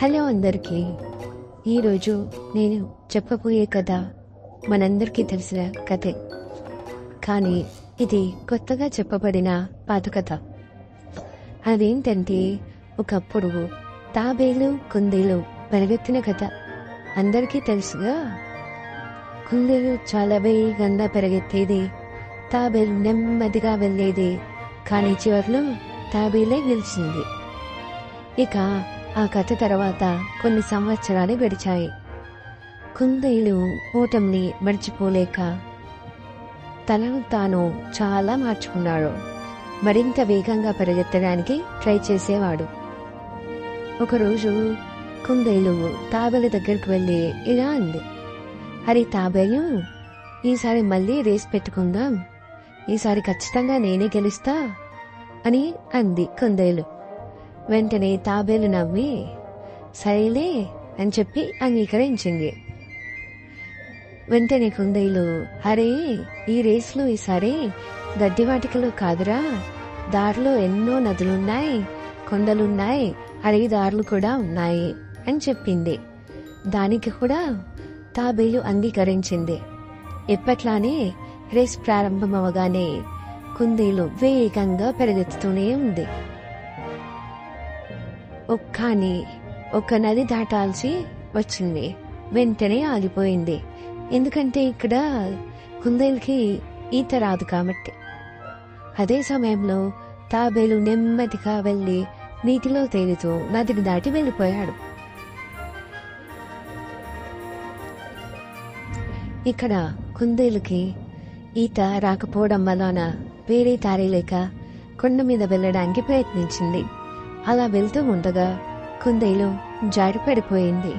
Hello అందరికీ. ఈరోజు నేను చెప్పబోయే కథ మనందరికీ తెలిసిన కథే. కానీ ఇది కొత్తగా చెప్పబడిన పాత కథ అదేంటంటే ఒకప్పుడు తాబేలు కుందేలు పెరగెత్తిన కథ. అందరికీ తెలుసుగా? కుందేలు చాలా వేగంగా పెరిగెత్తేది తాబేలు నెమ్మదిగా వెళ్ళేది. కానీ చివర్లో తాబేలే గెలిచింది ఇక ఆ కథ తర్వాత కొన్ని సంవత్సరాలు గడిచాయి. కుందేలు ఓటమిని మర్చిపోలేక తనను తాను చాలా మార్చుకున్నాడు. మరింత వేగంగా పరిగెత్తడానికి ట్రై చేసేవాడు. ఒకరోజు కుందేలు తాబేలు దగ్గరికి వెళ్ళి ఇలా అంది. అరే తాబేలు ఈసారి మళ్ళీ రేస్ పెట్టుకుందాం. ఈసారి ఖచ్చితంగా నేనే గెలుస్తా అని అంది కుందేలు. వెంటనే తాబేలు నవ్వి సరేలే అని చెప్పి అంగీకరించింది. వెంటనే కుందేలు అరే ఈ రేసులో ఈసారి గడ్డివాటికలో కాదురా. దారిలో ఎన్నో నదులున్నాయి కొండలున్నాయి అడవి దారులు కూడా ఉన్నాయి అని చెప్పింది. దానికి కూడా తాబేలు అంగీకరించింది. ఎప్పట్లానే రేస్ ప్రారంభమవగానే కుందేలు వేగంగా పెరిగెత్తుతూనే ఉంది. ఒక్కని ఒక నది దాటాల్సి వచ్చింది. వెంటనే ఆగిపోయింది. ఎందుకంటే ఇక్కడ కుందేలుకి ఈత రాదు కాబట్టి. అదే సమయంలో తాబేలు నెమ్మదిగా వెళ్ళి నీటిలో తేలుతూ నదికి దాటి వెళ్ళిపోయాడు. ఇక్కడ కుందేలుకి ఈత రాకపోవడం వలన వేరే దారి లేక కొండ మీద వెళ్ళడానికి ప్రయత్నించింది. అలా వెళ్తూ ఉండగా కుందేలు జారిపడిపోయింది.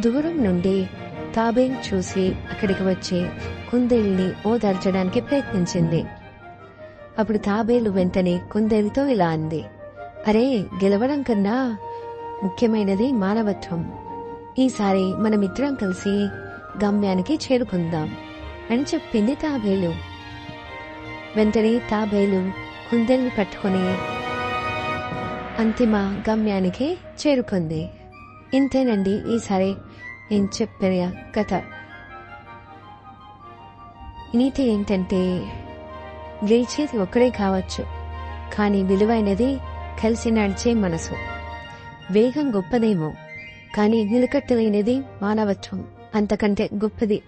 దూరం నుండి తాబేలు చూసి అక్కడికి వచ్చి కుందేలుని ఓదార్చడానికి ప్రయత్నించింది. అప్పుడు తాబేలు వెంటనే కుందేలుతో ఇలా అంది అరే గెలవడం కన్నా ముఖ్యమైనది మానవత్వం. ఈసారి మనమిద్దరం కలిసి గమ్యానికి చేరుకుందాం అని చెప్పింది తాబేలు. వెంటనే తాబేలు కుందేలుని పట్టుకుని అంతిమ గమ్యానికి చేరుకుంది ఇంతేనండి ఈసారి నేను చెప్పిన కథ నీతి ఏంటంటే గెలిచేది ఒక్కడే కావచ్చు కానీ విలువైనది కలిసి నడిచే మనసు వేగం గొప్పదేమో కానీ నిలకట్టలేనిది మానవత్వం అంతకంటే గొప్పది